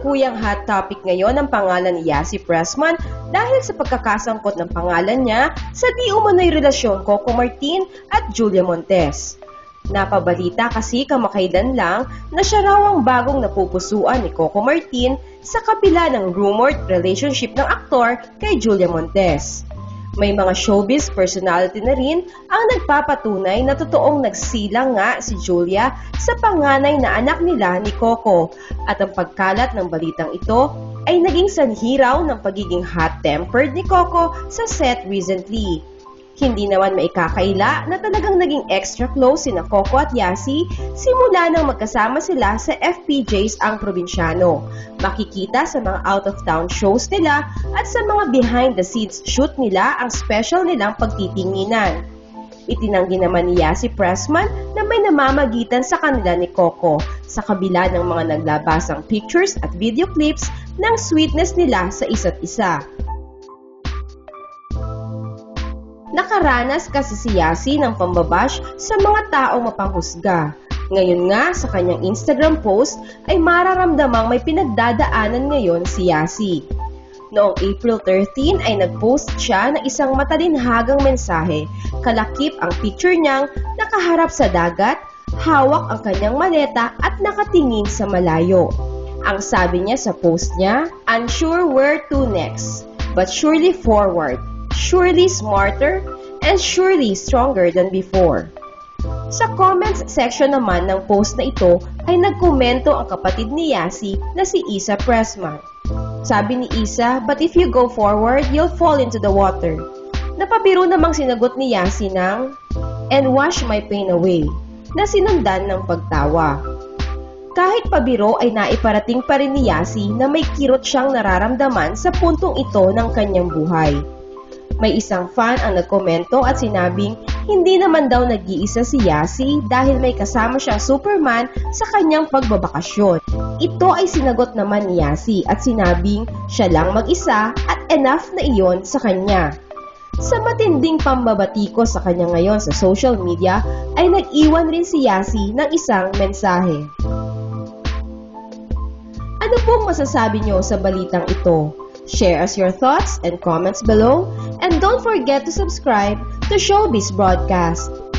kasalukuyang hot topic ngayon ang pangalan ni Yasi Pressman dahil sa pagkakasangkot ng pangalan niya sa di umano'y relasyon Coco Martin at Julia Montes. Napabalita kasi kamakailan lang na siya raw ang bagong napupusuan ni Coco Martin sa kapila ng rumored relationship ng aktor kay Julia Montes. May mga showbiz personality na rin ang nagpapatunay na totoong nagsilang nga si Julia sa panganay na anak nila ni Coco at ang pagkalat ng balitang ito ay naging sanhiraw ng pagiging hot-tempered ni Coco sa set recently. Hindi naman maikakaila na talagang naging extra close sina Coco at Yasi simula nang magkasama sila sa FPJs ang probinsyano. Makikita sa mga out-of-town shows nila at sa mga behind-the-scenes shoot nila ang special nilang pagtitinginan. Itinanggi naman ni Yasi Pressman na may namamagitan sa kanila ni Coco sa kabila ng mga naglabasang pictures at video clips ng sweetness nila sa isa't isa. Nakaranas kasi si Yasi ng pambabash sa mga taong mapanghusga. Ngayon nga, sa kanyang Instagram post ay mararamdamang may pinagdadaanan ngayon si Yasi. Noong April 13 ay nagpost siya ng isang matalinhagang mensahe. Kalakip ang picture niyang nakaharap sa dagat, hawak ang kanyang maleta at nakatingin sa malayo. Ang sabi niya sa post niya, Unsure where to next, but surely forward surely smarter, and surely stronger than before. Sa comments section naman ng post na ito ay nagkomento ang kapatid ni Yasi na si Isa Pressman. Sabi ni Isa, but if you go forward, you'll fall into the water. Napabiro namang sinagot ni Yasi ng, and wash my pain away, na sinundan ng pagtawa. Kahit pabiro ay naiparating pa rin ni Yasi na may kirot siyang nararamdaman sa puntong ito ng kanyang buhay. May isang fan ang nagkomento at sinabing hindi naman daw nag-iisa si Yasi dahil may kasama siyang Superman sa kanyang pagbabakasyon. Ito ay sinagot naman ni Yasi at sinabing siya lang mag-isa at enough na iyon sa kanya. Sa matinding pambabati ko sa kanya ngayon sa social media ay nag-iwan rin si Yasi ng isang mensahe. Ano pong masasabi niyo sa balitang ito? Share us your thoughts and comments below and don't forget to subscribe to Showbiz Broadcast.